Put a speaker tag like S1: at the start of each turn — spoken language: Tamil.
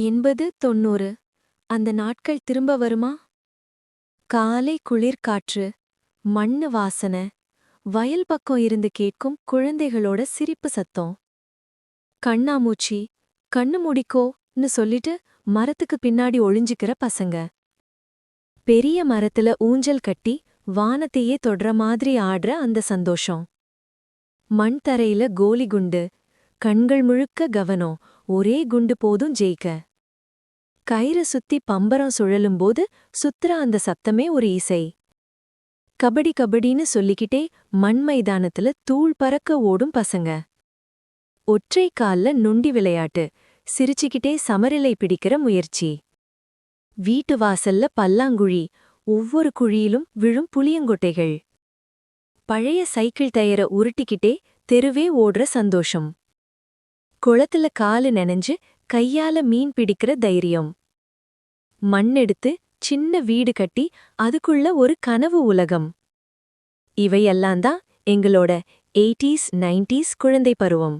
S1: எண்பது தொண்ணூறு. அந்த நாட்கள் திரும்ப வருமா? காலை குளிர் காற்று மண்ணு வாசனை வயல் பக்கம் இருந்து கேட்கும் குழந்தைகளோட சிரிப்பு சத்தம். கண்ணாமூச்சி கண்ணு முடிக்கோன்னு சொல்லிட்டு மரத்துக்கு பின்னாடி ஒளிஞ்சிக்கிற பசங்க. பெரிய மரத்துல ஊஞ்சல் கட்டி வானத்தையே தொடற மாதிரி ஆடுற அந்த சந்தோஷம். மண் தரையில கோலி குண்டு கண்கள் முழுக்க கவனம் ஒரே குண்டு போதும் ஜெயிக்க. கயிறு சுத்தி பம்பரம் சுழலும்போது சுத்துற அந்த சத்தமே ஒரு இசை. கபடி கபடின்னு சொல்லிக்கிட்டே மண் மைதானத்துல தூள் பறக்க ஓடும் பசங்க. ஒற்றை கால்ல நொண்டி விளையாட்டு சிரிச்சுக்கிட்டே சமரிலை பிடிக்கிற முயற்சி. வீட்டு வாசல்ல பல்லாங்குழி ஒவ்வொரு குழியிலும் விழும் புளியங்கொட்டைகள். பழைய சைக்கிள் தயர உருட்டிக்கிட்டே தெருவே ஓடுற சந்தோஷம். குளத்துல காலு நெனைஞ்சு கையால மீன் பிடிக்கிற தைரியம். மண்ணெடுத்து சின்ன வீடு கட்டி அதுக்குள்ள ஒரு கனவு உலகம். இவையெல்லாம் தான் எங்களோட எயிட்டீஸ் நைன்டீஸ் குழந்தை பருவம்.